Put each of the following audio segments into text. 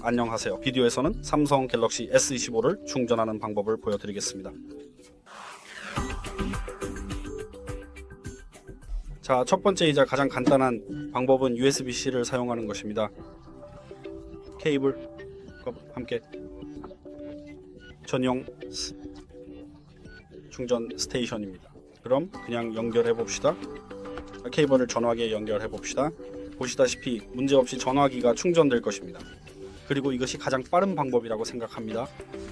안녕하세요. 비디오에서는 삼성 갤럭시 S25를 충전하는 방법을 보여드리겠습니다. 자, 첫 번째이자 가장 간단한 방법은 USB-C를 사용하는 것입니다. 케이블과 함께 전용 스- 충전 스테이션입니다. 그럼 그냥 연결해 봅시다. 케이블을 전화기에 연결해 봅시다. 보시다시피 문제없이 전화기가 충전될 것입니다. 그리고 이것이 가장 빠른 방법이라고 생각합니다.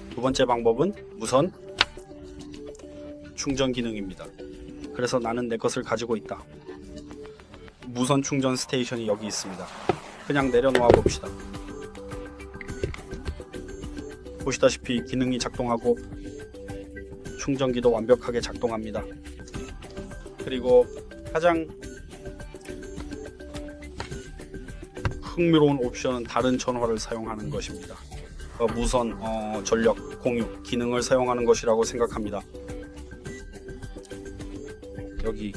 두 번째 방법은 무선 충전 기능입니다. 그래서 나는 내 것을 가지고 있다. 무선 충전 스테이션이 여기 있습니다. 그냥 내려놓아 봅시다. 보시다시피 기능이 작동하고 충전기도 완벽하게 작동합니다. 그리고 가장 흥미로운 옵션은 다른 전화를 사용하는 것입니다. 어, 무선 어, 전력 공유 기능을 사용하는 것이라고 생각합니다. 여기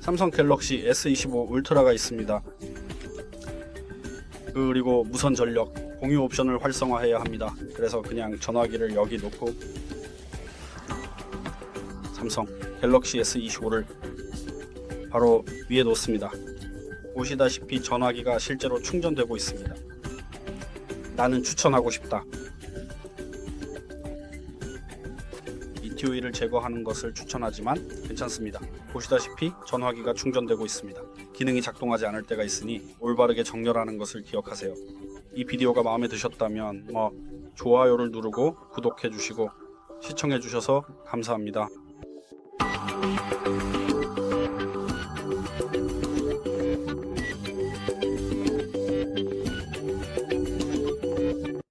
삼성 갤럭시 S25 울트라가 있습니다. 그리고 무선 전력 공유 옵션을 활성화해야 합니다. 그래서 그냥 전화기를 여기 놓고 삼성 갤럭시 S25를 바로 위에 놓습니다. 보시다시피 전화기가 실제로 충전되고 있습니다. 나는 추천하고 싶다. ETOE를 제거하는 것을 추천하지만 괜찮습니다. 보시다시피 전화기가 충전되고 있습니다. 기능이 작동하지 않을 때가 있으니 올바르게 정렬하는 것을 기억하세요. 이 비디오가 마음에 드셨다면 뭐 좋아요를 누르고 구독해 주시고 시청해 주셔서 감사합니다.